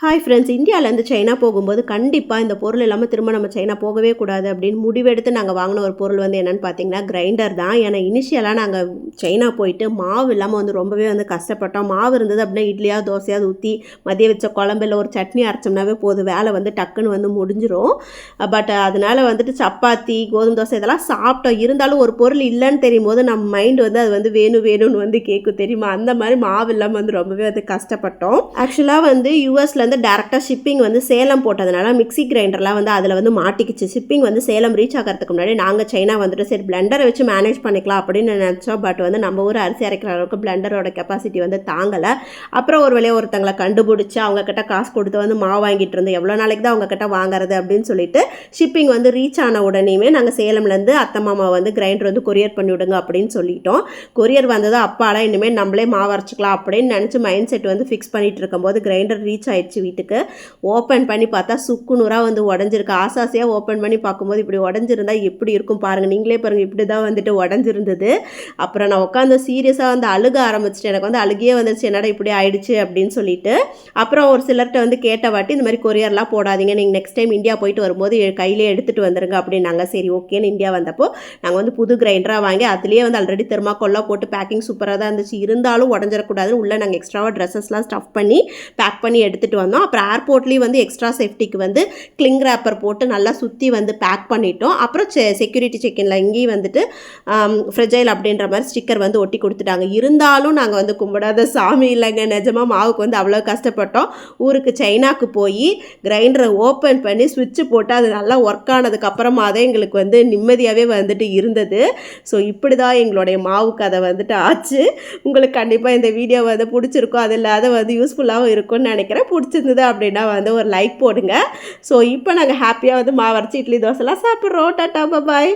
Hi friends இந்தியாவிலேருந்து China போகும்போது கண்டிப்பாக இந்த பொருள் இல்லாமல் திரும்ப நம்ம சைனா போகவே கூடாது அப்படின்னு முடிவெடுத்து நாங்கள் வாங்கின ஒரு பொருள் வந்து என்னென்னு பார்த்தீங்கன்னா கிரைண்டர் தான். ஏன்னா இனிஷியலாக நாங்கள் சைனா போயிட்டு மாவு இல்லாமல் வந்து ரொம்பவே வந்து கஷ்டப்பட்டோம். மாவு இருந்தது அப்படின்னா இட்லியாக தோசையாவது ஊற்றி மதிய வச்ச குழம்புல ஒரு சட்னி அரைச்சோம்னாவே போதும். வேலை வந்து டக்குன்னு வந்து முடிஞ்சிரும். பட் அதனால் வந்துட்டு சப்பாத்தி கோதுமை தோசை இதெல்லாம் சாப்பிட்டோம். இருந்தாலும் ஒரு பொருள் இல்லைன்னு தெரியும் போது நம்ம மைண்ட் வந்து அது வந்து வேணும் வேணும்னு வந்து கேட்கும் தெரியுமா? அந்த மாதிரி மாவு இல்லாமல் வந்து ரொம்பவே வந்து கஷ்டப்பட்டோம். ஆக்சுவலாக வந்து யூஎஸில் வந்து டேரெக்டாக ஷிப்பிங் வந்து சேலம் போட்டதுனால மிக்ஸி கிரைண்டர்லாம் வந்து அதில் வந்து மாட்டிக்கிச்சு. ஷிப்பிங் வந்து சேலம் ரீச் ஆகிறதுக்கு முன்னாடி நாங்கள் சைனா வந்துட்டு சரி பிளெண்டரை வச்சு மேனேஜ் பண்ணிக்கலாம் அப்படின்னு நினச்சோம். பட் வந்து நம்ம ஊர் அரிசி அரைக்கிற அளவுக்கு பிளெண்டரோட கெப்பாசிட்டி வந்து தாங்கலை. அப்புறம் ஒரு வழியாக ஒருத்தங்களை கண்டுபிடிச்சி அவங்கக்கிட்ட காசு கொடுத்து வந்து மாவு வாங்கிட்டு இருந்தோம் எவ்வளோ நாளைக்கு தான் அவங்கக்கிட்ட வாங்குறது அப்படின்னு சொல்லிட்டு ஷிப்பிங் வந்து ரீச் ஆன உடனேயுமே நாங்கள் சேலம்லேருந்து அத்தை மாமா வந்து கிரைண்டர் வந்து கொரியர் பண்ணி விடுங்க அப்படின்னு சொல்லிட்டோம். கொரியர் வந்ததும் அப்பாலாம் இனிமேல் நம்மளே மாவு அரைச்சிக்கலாம் அப்படின்னு நினச்சி மைண்ட் செட் வந்து ஃபிக்ஸ் பண்ணிட்டு இருக்கும்போது கிரைண்டர் ரீச் ஆயிடுச்சு. வீட்டுக்கு. ஓப்பன் பண்ணி பார்த்தா சுக்கு நூறாக வந்து உடஞ்சிருக்கு. ஆசாசையாக ஓப்பன் பண்ணி பார்க்கும்போது இப்படி உடஞ்சிருந்தா எப்படி இருக்கும் பாருங்கள் நீங்களே பாருங்கள் இப்படி தான் வந்துட்டு உடஞ்சிருந்தது. அப்புறம் நான் உட்காந்து சீரியஸாக வந்து அழுக ஆரம்பிச்சிட்டேன். எனக்கு வந்து அழுகியே வந்துருச்சு. என்னடா இப்படி ஆயிடுச்சு அப்படின்னு சொல்லிட்டு. அப்புறம் ஒரு சிலர்கிட்ட வந்து கேட்ட வாட்டி இந்த மாதிரி கொரியர்லாம் போடாதீங்க. நீங்கள் நெக்ஸ்ட் டைம் இந்தியா போயிட்டு வரும்போது கையிலே எடுத்துகிட்டு வந்துருங்க அப்படின்னாங்க. சரி ஓகேன்னு இந்தியா வந்தப்போ நாங்கள் வந்து புது கிரைண்டராக வாங்கி அதுலேயே வந்து ஆல்ரெடி தெர்மாக்கோல்லாம் போட்டு பேக்கிங் சூப்பராக தான் இருந்துச்சு. இருந்தாலும் உடஞ்சிடக்கூடாதுன்னு உள்ளே நாங்கள் எக்ஸ்ட்ராவாக ட்ரெஸ்ஸஸ்லாம் ஸ்டஃப் பண்ணி பேக் பண்ணி எடுத்துகிட்டு வந்தோம். அப்புறம் ஏர்போர்ட்லேயும் வந்து எக்ஸ்ட்ரா சேஃப்டிக்கு வந்து கிளிங் ரேப்பர் போட்டு நல்லா சுற்றி வந்து பேக் பண்ணிட்டோம். அப்புறம் செ செக்யூரிட்டி செக்கின்ல இங்கேயும் வந்துட்டு ஃப்ரெஜைல் அப்படின்ற மாதிரி ஸ்டிக்கர் வந்து ஒட்டி கொடுத்துட்டாங்க. இருந்தாலும் நாங்கள் வந்து கும்பிடாத சாமி இல்லைங்க. நிஜமாக மாவுக்கு வந்து அவ்வளோ கஷ்டப்பட்டோம். ஊருக்கு சைனாக்கு போய் கிரைண்டரை ஓப்பன் பண்ணி சுவிட்ச் போட்டு அது நல்லா ஒர்க் ஆனதுக்கப்புறமா தான் எங்களுக்கு வந்து நிம்மதியாகவே வந்துட்டு இருந்தது. ஸோ இப்படி தான் எங்களுடைய மாவு கதை வந்துட்டு ஆச்சு. உங்களுக்கு கண்டிப்பாக இந்த வீடியோ வந்து பிடிச்சிருக்கும் அது இல்லாத வந்து யூஸ்ஃபுல்லாகவும் இருக்கும்னு நினைக்கிறேன். பிடிச்சிருந்தது அப்படின்னா வந்து ஒரு லைக் போடுங்க. ஸோ இப்போ நாங்கள் ஹாப்பியாக வந்து மாவரைச்சி இட்லி தோசைலாம் சாப்பிட்றோம். டாட்டா பாய்